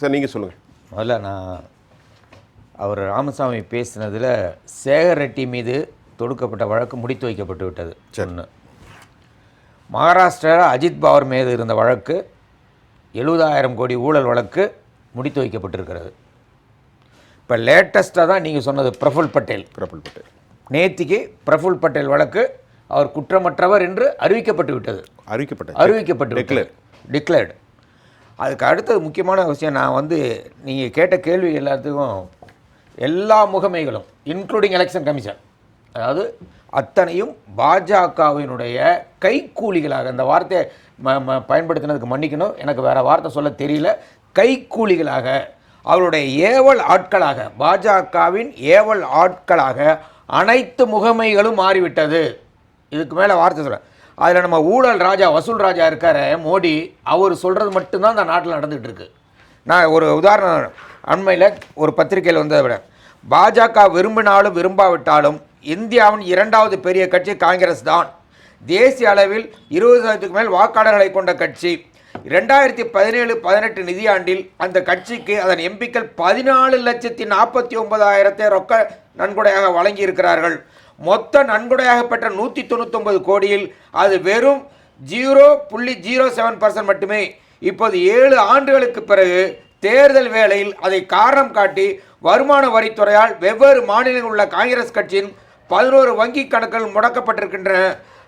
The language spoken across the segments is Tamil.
சார் நீங்கள் சொல்லுங்கள் முதல்ல நான் அவர் ராமசாமி பேசினதில் சேகர் ரெட்டி மீது தொடுக்கப்பட்ட வழக்கு முடித்து வைக்கப்பட்டு விட்டது. ஒன்று மகாராஷ்டிரா அஜித் பவார் மீது இருந்த வழக்கு எழுபதாயிரம் கோடி ஊழல் வழக்கு முடித்து வைக்கப்பட்டிருக்கிறது. இப்போ லேட்டஸ்ட்டாக தான் நீங்கள் சொன்னது பிரஃபுல் பட்டேல். பிரபுல் பட்டேல். நேத்திக்கு பிரஃபுல் பட்டேல் வழக்கு அவர் குற்றமற்றவர் என்று அறிவிக்கப்பட்டு விட்டது. அறிவிக்கப்பட்ட அறிவிக்கப்பட்டு விட்டது. டிக்ளேர்டு அதுக்கு அடுத்தது முக்கியமான விஷயம் நான் வந்து நீங்கள் கேட்ட கேள்வி எல்லாத்துக்கும் எல்லா முகமைகளும் இன்க்ளூடிங் எலெக்ஷன் கமிஷன் அதாவது அத்தனையும் பாஜகவினுடைய கைக்கூலிகளாக இந்த வார்த்தையை ம ம பயன்படுத்தினதுக்கு மன்னிக்கணும். எனக்கு வேறு வார்த்தை சொல்ல தெரியல. கைக்கூலிகளாக அவருடைய ஏவல் ஆட்களாக பாஜகவின் ஏவல் ஆட்களாக அனைத்து முகமைகளும் மாறிவிட்டது. இதுக்கு மேலே வார்த்தை சொல்கிறேன் அதில் நம்ம ஊழல் ராஜா வசூல் ராஜா இருக்கார் மோடி அவர் சொல்கிறது மட்டும்தான் இந்த நாட்டில் நடந்துகிட்டு இருக்கு. நான் ஒரு உதாரணம் அண்மையில் ஒரு பத்திரிகையில் வந்ததை விட பாஜக விரும்பினாலும் விரும்பாவிட்டாலும் இந்தியாவின் இரண்டாவது பெரிய கட்சி காங்கிரஸ் தான். தேசிய அளவில் இருபது சதவீதத்துக்கு மேல் வாக்காளர்களை கொண்ட கட்சி. ரெண்டாயிரத்தி பதினேழு பதினெட்டு நிதியாண்டில் அந்த கட்சிக்கு அதன் எம்பிக்கள் பதினாலு லட்சத்தி நாற்பத்தி ஒன்பதாயிரத்தை ரொக்க நன்கொடையாக வழங்கியிருக்கிறார்கள். மொத்த நன்கொடையாக பெற்ற நூற்றி தொண்ணூத்தொம்பது கோடியில் அது வெறும் ஜீரோ புள்ளி ஜீரோ செவன் பர்சன்ட் மட்டுமே. இப்போது ஏழு ஆண்டுகளுக்கு பிறகு தேர்தல் வேளையில் அதை காரணம் காட்டி வருமான வரித்துறையால் வெவ்வேறு மாநிலங்களில் உள்ள காங்கிரஸ் கட்சியின் பதினோரு வங்கி கணக்குகள் முடக்கப்பட்டிருக்கின்றன.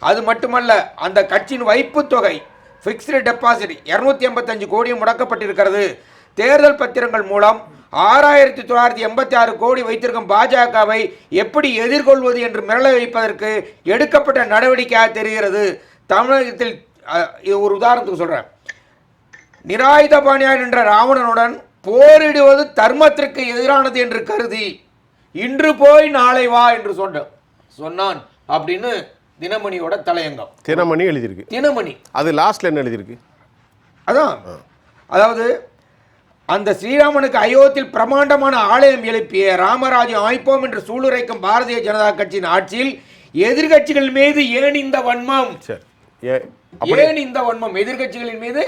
அது மட்டுமல்ல அந்த கட்சியின் வைப்பு தொகை ஃபிக்ஸ்டு டெபாசிட் இரநூத்தி எண்பத்தஞ்சு கோடியும் முடக்கப்பட்டிருக்கிறது. தேர்தல் பத்திரங்கள் மூலம் ஆறாயிரத்தி தொள்ளாயிரத்தி எண்பத்தி ஆறு கோடி வைத்திருக்கும் பாஜகவை எப்படி எதிர்கொள்வது என்று மிரள வைப்பதற்கு எடுக்கப்பட்ட நடவடிக்கையாக தெரிகிறது. தமிழகத்தில் இது ஒரு உதாரணத்துக்கு சொல்கிறேன் நிராயுதபாணியாய் நின்ற ராவணனுடன் போரிடுவது தர்மத்திற்கு எதிரானது என்று கருதி இன்று போய் நாளை வா என்று சொன்ன சொன்னான் அப்படின்னு தினமணியோட தலையங்கம். தினமணி எழுதியிருக்கு. தினமணி. அது லாஸ்ட்ல என்ன எழுதியிருக்கு? அதான். அதாவது அந்த ஸ்ரீராமனுக்கு அயோத்தியில் பிரமாண்டமான ஆலயம் எழுப்பிய ராமராஜ்யம் அமைப்போம் என்று சூளுரைக்கும் பாரதிய ஜனதா கட்சியின் ஆட்சியில் எதிர்க்கட்சிகள் மீது ஏன் இந்த வன்மம்? ஏன் இந்த வன்மம்? எதிர்க்கட்சிகளின் மீது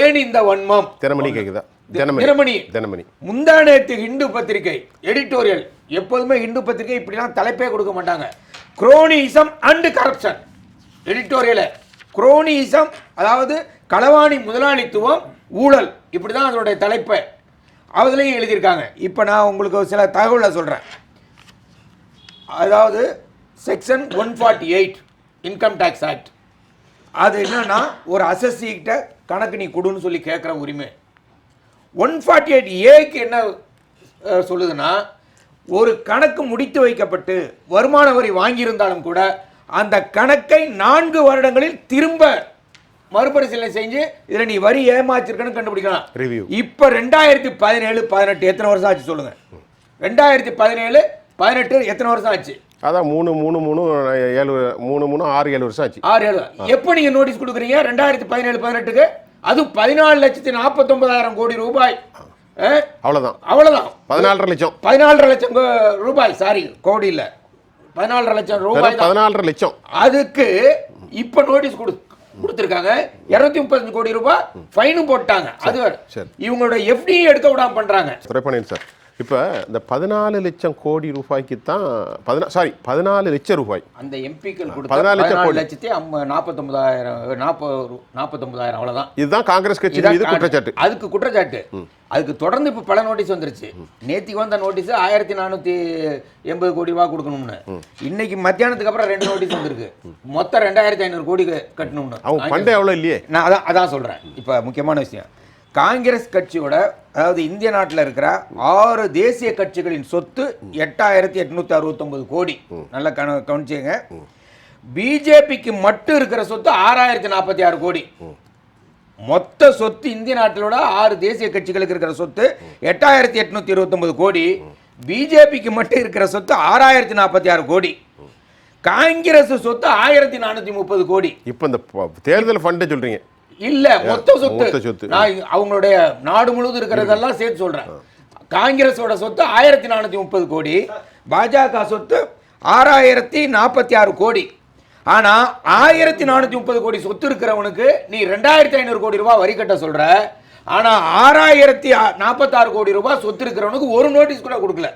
ஏன் இந்த வன்மம்? தினமணி கேக்குதா? தினமணி. தினமணி. முந்தா நேத்து இந்து பத்திரிகை எடிட்டோரியல் எப்போதுமே இந்து பத்திரிகை இப்படிலாம் தலைப்பே கொடுக்க மாட்டாங்க. குரோனிசம் அண்ட் கரப்ஷன் எடிட்டோரியல குரோனிசம் அதாவது களவாணி முதலாளித்துவம் ஊழல். இப்படி தான் அதனுடைய தலைப்பை அதுலேயும் எழுதியிருக்காங்க. இப்போ நான் உங்களுக்கு சில தகவலை சொல்கிறேன் அதாவது section one forty eight income tax act அது என்னென்னா ஒரு அசஸ்சிக்கிட்ட கணக்கு நீ கொடுன்னு சொல்லி கேட்குற உரிமை. ஒன் ஃபார்ட்டி எயிட் ஏக்கு என்ன சொல்லுதுன்னா ஒரு கணக்கு முடித்து வைக்கப்பட்டு வருமான வரி வாங்கியிருந்தாலும் கூட அந்த கணக்கை நான்கு வருடங்களில் திரும்ப மறுபரிசீலனை செஞ்சு இதில் நீ வரி ஏமாச்சிருக்கன்னு கண்டுபிடிக்கலாம். ரிவ்யூ இப்போ ரெண்டாயிரத்தி பதினேழு பதினெட்டு எத்தனை வருஷம் ஆச்சு சொல்லுங்க. ரெண்டாயிரத்தி பதினேழு பதினெட்டு எத்தனை வருஷம் ஆச்சு? அதான் மூணு மூணு மூணு ஏழு மூணு மூணு ஆறு ஏழு வருஷம் ஆச்சு. ஆறு ஏழு. எப்போ நீங்க நோட்டீஸ் கொடுக்குறீங்க? ரெண்டாயிரத்தி பதினேழு பதினெட்டுக்கு. அது பதினாலு லட்சத்தி நாற்பத்தொன்பதாயிரம் கோடி ரூபாய். அவ்வளோதான் அவ்வளவுதான். பதினாலரை லட்சம். பதினாலரை லட்சம் ரூபாய். சாரி கோடி இல்ல. பதினாலரை லட்சம் ரூபாய் பதினாலரை லட்சம். அதுக்கு இப்ப நோட்டீஸ் கொடு. கொடுத்துருக்காங்க. இருநூத்தி முப்பத்தஞ்சு கோடி ரூபாய் ஃபைனும் போட்டாங்க. அது. இவங்களோட எஃப்டி எடுக்க விடாம பண்றாங்க. சார். இப்போ இந்த பதினாலு லட்சம் கோடி ரூபாய்க்கு தான் பதினா சாரி பதினாலு லட்சம் ரூபாய். அந்த எம்பிக்கள் கொடுத்த பதினாலு லட்சம் கோடி. லட்சத்தி நாற்பத்தொன்பதாயிரம் நாற்பது நாற்பத்தொன்பதாயிரம் அவ்வளவுதான். இதுதான் காங்கிரஸ் கட்சி மீது கா- குற்றச்சாட்டு. அதுக்கு குற்றச்சாட்டு. அதுக்கு தொடர்ந்து இப்ப பல நோட்டீஸ் வந்துருச்சு. நேத்திக்கு வந்த நோட்டீஸ் ஆயிரத்தி நானூத்தி எண்பது கோடி ரூபாய் கொடுக்கணும்னு. இன்னைக்கு மத்தியானத்துக்கு அப்புறம் ரெண்டு நோட்டீஸ் வந்திருக்கு. மொத்தம் ரெண்டாயிரத்தி ஐநூறு கோடி கட்டணும்னு. அவங்க பண்டே எவ்வளோ இல்லையே? நான் அதான் அதான் சொல்றேன். இப்ப முக்கியமான விஷயம். காங்கிரஸ் கட்சியோட அதாவது இந்திய நாட்டில் இருக்கிற ஆறு தேசிய கட்சிகளின் சொத்து எட்டாயிரத்தி எட்நூத்தி அறுபத்தொன்பது கோடி. நல்லா கண கவனிச்சுங்க பிஜேபிக்கு மட்டும் இருக்கிற சொத்து ஆறாயிரத்தி நாற்பத்தி ஆறு கோடி. மொத்த சொத்து இந்திய நாட்டிலோட ஆறு தேசிய கட்சிகளுக்கு இருக்கிற சொத்து எட்டாயிரத்தி எட்நூத்தி இருபத்தொன்பது கோடி. பிஜேபிக்கு மட்டும் இருக்கிற சொத்து ஆறாயிரத்தி நாற்பத்தி ஆறு கோடி. காங்கிரஸ் சொத்து ஆயிரத்தி நானூத்தி முப்பது கோடி. இப்போ இந்த தேர்தல் ஃபண்டை சொல்றீங்க. இல்ல மொத்த சொத்து. நான் அவங்களுடைய நாடு முழுவதும் இருக்கிறதெல்லாம் சேர்த்து சொல்றேன். காங்கிரஸோட சொத்து ஆயிரத்தி நானூத்தி முப்பது கோடி பாஜக சொத்து ஆறாயிரத்தி நாற்பத்தி ஆறு கோடி. ஆனா ஆயிரத்தி நானூத்தி முப்பது கோடி சொத்து இருக்கிறவனுக்கு நீ ரெண்டாயிரத்தி ஐநூறு கோடி ரூபாய் வரி கட்ட சொல்ற. ஆனா ஆறாயிரத்தி நாற்பத்தாறு கோடி ரூபாய் சொத்து இருக்கிறவனுக்கு ஒரு நோட்டீஸ் கூட கொடுக்கல.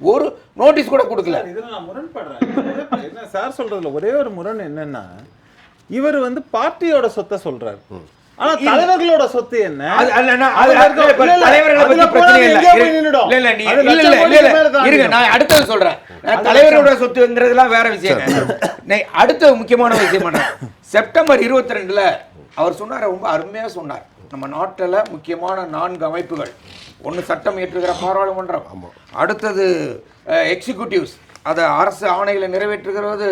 ஒரு நோட்டீஸ் கூட கொடுக்கல. இதுல நான் முரண்படுறேன். சார் சொல்றதுல ஒரே ஒரு முரண் என்னன்னா இவர் வந்து பார்ட்டியோட சொத்தை சொல்றாரு. ஆனா தலைவர்களோட சொத்து என்ன? அடுத்தது சொல்றேன். தலைவரோட சொத்துங்கிறதுலாம் வேற விஷயம். அடுத்த முக்கியமான விஷயம் பண்றேன் செப்டம்பர் இருபத்தி ரெண்டுல அவர் சொன்னார் ரொம்ப அருமையா சொன்னார். நம்ம நாட்டில் முக்கியமான நான்கு அமைப்புகள். ஒன்று சட்டம் இயற்றுகிற பாராளுமன்றம். அடுத்தது எக்ஸிக்யூட்டிவ்ஸ் அதை அரசு ஆணைகளை நிறைவேற்றுகிறது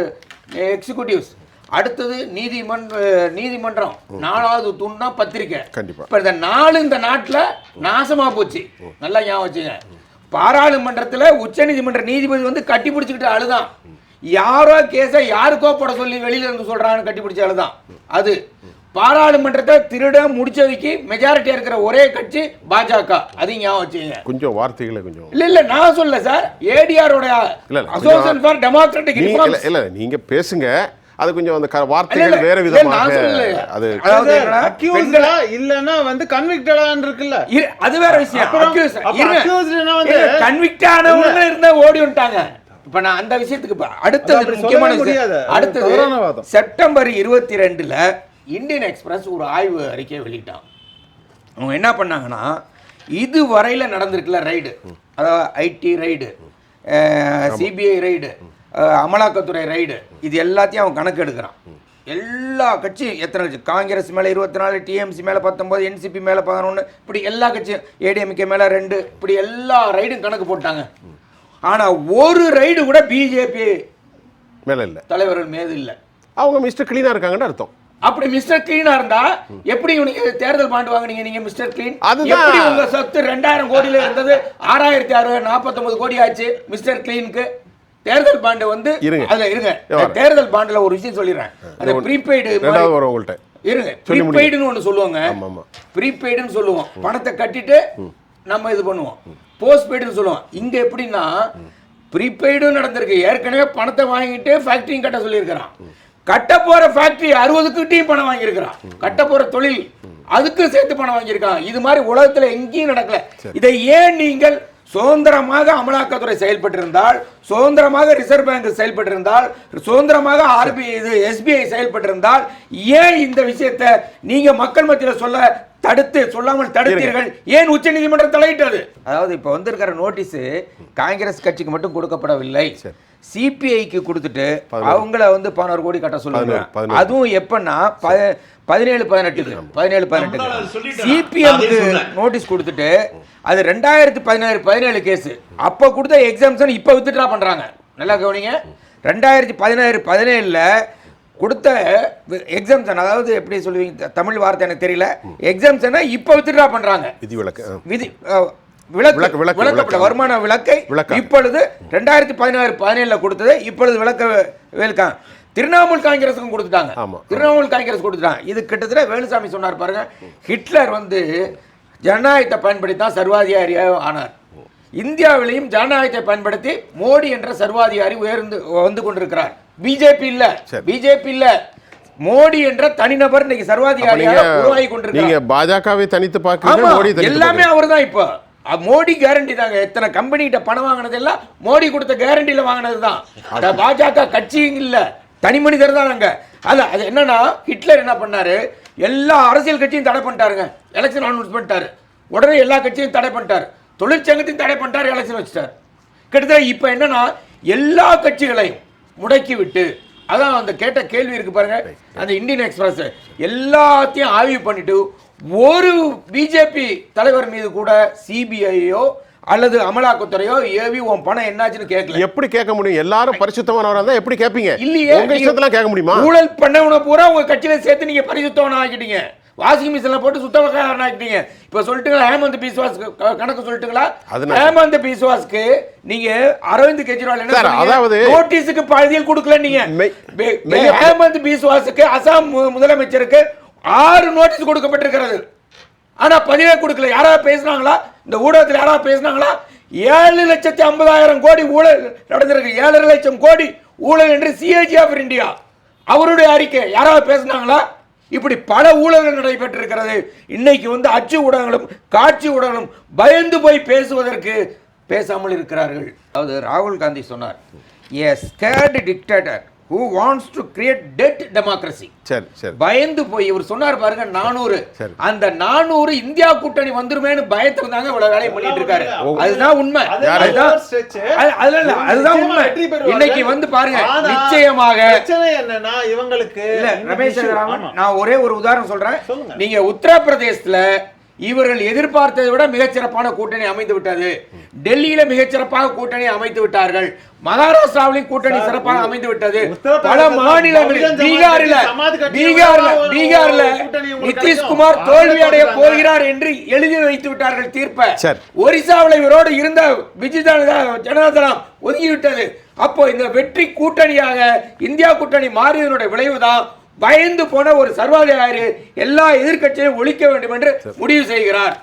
எக்ஸிக்யூட்டிவ்ஸ் அடுத்தது நீதிமன்ற நீதிமன்றம். நாலாவது தூண்னா பத்திரிக்கை. கண்டிப்பா. இப்ப இந்த நாலு இந்த நாட்டுல நாசமா போச்சு. நல்லா ஞாபகம் வச்சுங்க. பாராளுமன்றத்துல உச்சநீதிமன்ற நீதிபதி வந்து கட்டி பிடிச்சிக்கிட்டு அழுதான். யாரோ கேஸை யாருக்கோ போட சொல்லி வெளியில இருந்து சொல்றான்னு கட்டி பிடிச்ச அழுதான். அது பாராளுமன்றத்தை திருட முடிச்சவைக்கு மெஜாரிட்டியா இருக்கிற ஒரே கட்சி பாஜக. அதையும் ஞாபகம் வச்சுங்க. கொஞ்சம் வார்த்தைகளை கொஞ்சம் இல்ல இல்ல நான் சொல்ல சார். ஏடிஆரோட அசோசியேஷன் ஃபார் டெமோக்ராட்டிக் இல்ல இல்ல நீங்க பேசுங்க. அது கொஞ்சம் அந்த வார்த்தைகள் வேற விதமாக. அது அதாவது அக்யூஸ்டா இல்லன்னா வந்து கன்விக்டடான்னு இருக்குல்ல. இரு, அது வேற விஷயம். னா வந்து- ஆனவங்க இருந்தா ஓடி வந்துட்டாங்க. இப்ப நான் அந்த விஷயத்துக்கு அடுத்தது முக்கியமான. விஷயம். அது அடுத்தது. செப்டம்பர் இருபத்தி ரெண்டுல இந்தியன் எக்ஸ்பிரஸ் ஒரு ஆய்வு அறிக்கையை வெளியிட்டான். அவங்க என்ன பண்ணாங்கன்னா இது வரையில நடந்திருக்குல்ல ரைடு அதாவது ஐடி ரைடு சிபிஐ ரைடு அமலாக்கத்துறை ரைடு. இது எல்லாத்தையும் அவன் கணக்கு எடுக்கிறான். எல்லா கட்சியும் எத்தனை கட்சி? காங்கிரஸ் மேலே இருபத்தி நாலு டிஎம்சி மேலே பத்தொன்பது என்சிபி மேலே பதினொன்று இப்படி எல்லா கட்சியும் ஏடிஎம்கே மேலே ரெண்டு இப்படி எல்லா ரைடும் கணக்கு போட்டாங்க. ஆனால் ஒரு ரைடு கூட பிஜேபி மேல இல்ல. தலைவர்கள் மீது இல்லை. அவங்க மிஸ்டர் கிளீனா இருக்காங்கன்னு அர்த்தம். அப்படி மிஸ்டர் கிளீனா இருந்தா எப்படி இவனுக்கு தேர்தல் பாண்டு வாங்குனீங்க நீங்க மிஸ்டர் கிளீன் அதுதான். எப்படி உங்க சொத்து ரெண்டாயிரம் கோடியில இருந்தது? ஆறாயிரத்தி அறுபது நாற்பத்தொன்பது கோடி ஆச்சு மிஸ்டர் கிளீனுக்கு தேர்தல் பாண்டு வந்து இருங்க. அதுல இருங்க. தேர்தல் பாண்டுல ஒரு விஷயம் சொல்லிடுறேன். அந்த ப்ரீபெய்டு வரும் உங்கள்கிட்ட இருங்க. ப்ரீபெய்டுன்னு ஒன்று சொல்லுவாங்க. ப்ரீபெய்டுன்னு சொல்லுவோம். பணத்தை கட்டிட்டு நம்ம இது பண்ணுவோம். போஸ்ட் பெய்டுன்னு சொல்லுவோம். இங்க எப்படின்னா ப்ரீபெய்டும் நடந்திருக்கு. ஏற்கனவே பணத்தை வாங்கிட்டு ஃபேக்டரியும் கட்ட சொல்லியிருக்கிறான். கட்ட போற ஃபேக்டரி அறுபதுக்கிட்டையும் பணம் வாங்கியிருக்கிறான். கட்ட போற தொழில் அதுக்கும் சேர்த்து பணம் வாங்கியிருக்கான். இது மாதிரி உலகத்துல எங்கேயும் நடக்கல. இதை ஏன் நீங்கள் சுதந்திரமாக அமலாக்கத்துறை செயல்பட்டிருந்தால் சுதந்திரமாக ரிசர்வ் பேங்க் செயல்பட்டிருந்தால் சுதந்திரமாக ஆர்பிஐ இது எஸ்பிஐ செயல்பட்டிருந்தால் ஏன் இந்த விஷயத்தை நீங்க மக்கள் மத்தியில் சொல்ல தடுத்து சொல்லாமல் தடுத்தீர்கள்? ஏன் உச்சநீதிமன்றம் தலையிட்டது? அதாவது இப்போ வந்திருக்கிற நோட்டீஸ் காங்கிரஸ் கட்சிக்கு மட்டும் கொடுக்கப்படவில்லை. சிபிஐக்கு கொடுத்துட்டு அவங்கள வந்து பதினோரு கோடி கட்ட சொல்லுவாங்க. அதுவும் எப்பன்னா ப- பதினேழு பதினெட்டுக்கு பதினேழு சொல்லிட்டேன். சிபிஎம்க்கு. நோட்டீஸ் கொடுத்துட்டு அது ரெண்டாயிரத்தி பதினேழு பதினேழு கேஸ். அப்போ கொடுத்த எக்ஸாம்ஷன் இப்போ வித்ட்ரா பண்றாங்க. நல்லா கவனிங்க. ரெண்டாயிரத்தி பதினேழு பதினேழுல கொடுத்த எக்ஸாம்ஷன் அதாவது எப்படி சொல்லுவீங்க தமிழ் வார்த்தை எனக்கு தெரியல. எக்ஸாம்ஷனை இப்போ வித்ட்ரா பண்றாங்க. விதி விளக்கு. விதி அஹ், விலக்கு விலக்கு, விலக்கு, விளக்கப்பட விலக்கு. வருமான விலக்கு. இப்பொழுது ரெண்டாயிரத்தி பதினாறு பதினேழுல கொடுத்தது இப்பொழுது விளக்க வேலுக்காங்க திரிணாமுல் காங்கிரஸுக்கும் கொடுத்துட்டாங்க. திரிணாமுல் காங்கிரஸ் கொடுத்துட்டாங்க. இது கிட்டத்தட்ட வேலுசாமி சொன்னார் பாருங்க ஹிட்லர் வந்து ஜனநாயகத்தை பயன்படுத்தி தான் சர்வாதிகாரியாக ஆனார். இந்தியாவிலையும் ஜனநாயகத்தை பயன்படுத்தி மோடி என்ற சர்வாதிகாரி உயர்ந்து வந்து கொண்டிருக்கிறார். பிஜேபி இல்ல. பிஜேபி இல்ல. மோடி என்ற தனிநபர் இன்னைக்கு சர்வாதிகாரியாக உருவாகி நீங்க கொண்டிருக்கிறார். நீங்க பாஜகவை தனித்து தனித்து எல்லாமே அவர்தான் இப்போ. அ, மோடி கேரண்டி தாங்க. எத்தனை கம்பெனிகிட்ட பணம் வாங்கினது எல்லாம் மோடி கொடுத்த கேரண்டில வாங்கினது தான் பாஜக கட்சியும் இல்ல. தனி மனிதர் தான் நாங்க அது அது என்னன்னா ஹிட்லர் என்ன பண்ணாரு? எல்லா அரசியல் கட்சியும் தடை பண்ணிட்டாருங்க. எலெக்ஷன் அனௌன்ஸ் பண்ணிட்டாரு. உடனே எல்லா கட்சியும் தடை பண்ணிட்டாரு. தொழிற்சங்கத்தையும் தடை பண்ணிட்டாரு எலெக்ஷன் வச்சுட்டாரு. கிட்டத்தட்ட இப்போ என்னன்னா எல்லா கட்சிகளையும் முடக்கி விட்டு அதான் அந்த கேட்ட கேள்வி இருக்கு பாருங்க. அந்த இந்தியன் எக்ஸ்பிரஸ் எல்லாத்தையும் ஆய்வு பண்ணிட்டு ஒரு பிஜேபி தலைவர் மீது கூட சிபிஐயோ அல்லது அமலாக்கத்துறையோ ஏவி உன் பணம் என்னாச்சுன்னு கேட்கல எப்படி கேட்க முடியும்? எல்லாரும் பரிசுத்தமானவரா இருந்தா எப்படி கேட்பீங்க இல்லையே உங்க இஷ்டத்தெல்லாம் கேட்க முடியுமா? ஊழல் பண்ணவன பூரா உங்க கட்சியில சேர்த்து நீங்க பரிசுத்தவன ஆக்கிட்டீங்க வாஷிங் மிஷின்ல போட்டு சுத்தவக்காரன் ஆக்கிட்டீங்க இப்ப சொல்லிட்டுங்களா ஹேமந்த் பிஸ்வாஸ் கணக்கு சொல்லிட்டுங்களா? ஹேமந்த் பிஸ்வாஸ்க்கு நீங்க அரவிந்த் கெஜ்ரிவால் என்ன? அதாவது- நோட்டீஸுக்கு பகுதியில் கொடுக்கல நீங்க ஹேமந்த் பிஸ்வாஸுக்கு அசாம் முதலமைச்சருக்கு ஆறு நோட்டீஸ் கொடுக்கப்பட்டிருக்கிறது. ஆனா பதிவே கொடுக்கல. யாராவது பேசுனாங்களா? இந்த ஊடகத்தில் யாராவது பேசுனாங்களா? ஏழு லட்சத்தி ஐம்பதாயிரம் கோடி ஊழல் நடந்திருக்கு. ஏழரை லட்சம் கோடி ஊழல் என்று சிஏஜி ஆஃப் இந்தியா அவருடைய அறிக்கை. யாராவது பேசுனாங்களா? இப்படி பல ஊழல்கள் நடைபெற்றிருக்கிறது. இன்னைக்கு வந்து அச்சு ஊடகங்களும் காட்சி ஊடகங்களும் பயந்து போய் பேசுவதற்கு பேசாமல் இருக்கிறார்கள். அதாவது ராகுல் காந்தி சொன்னார் a scared dictator who wants to create dead democracy சரி சரி. பயந்து போய் இவர் சொன்னார் பாருங்க நானூறு. சரி. அந்த நானூறு இந்தியா கூட்டணி வந்துருமேனு பயத்துக்கு தாங்க இவ்வளவு வேலையை பண்ணிட்டு இருக்காரு. அதுதான் உண்மை. அது அதுதான் அதுதான் உண்மை. இன்னைக்கு வந்து பாருங்க நிச்சயமாக என்னன்னா இவங்களுக்கு இல்ல ரமேஷ். நான் ஒரே ஒரு உதாரணம் சொல்றேன். நீங்க உத்தரப்பிரதேசத்துல இவர்கள் எதிர்பார்த்ததை விட மிகச்சிறப்பான கூட்டணி அமைந்து விட்டது. டெல்லியில மிகச்சிறப்பாக கூட்டணி அமைத்து விட்டார்கள். மகாராஷ்டிராவிலும் கூட்டணி சிறப்பாக அமைந்து விட்டது. பல மாநிலங்களில் பீகார்ல பீகார்ல பீகார்ல நிதிஷ்குமார். தோல்வி அடைய போகிறார் என்று எழுதி வைத்து விட்டார்கள் தீர்ப்பை. ஒரிசாவில் இவரோடு இருந்த பிஜு ஜனதா ஜனதாதளம் ஒதுங்கிவிட்டது. அப்போ இந்த வெற்றி கூட்டணியாக இந்தியா கூட்டணி மாறியதனுடைய விளைவுதான் பயந்து போன ஒரு சர்வாதிகாரி எல்லா எதிர்க்கட்சியையும் ஒழிக்க வேண்டும் என்று முடிவு செய்கிறார்.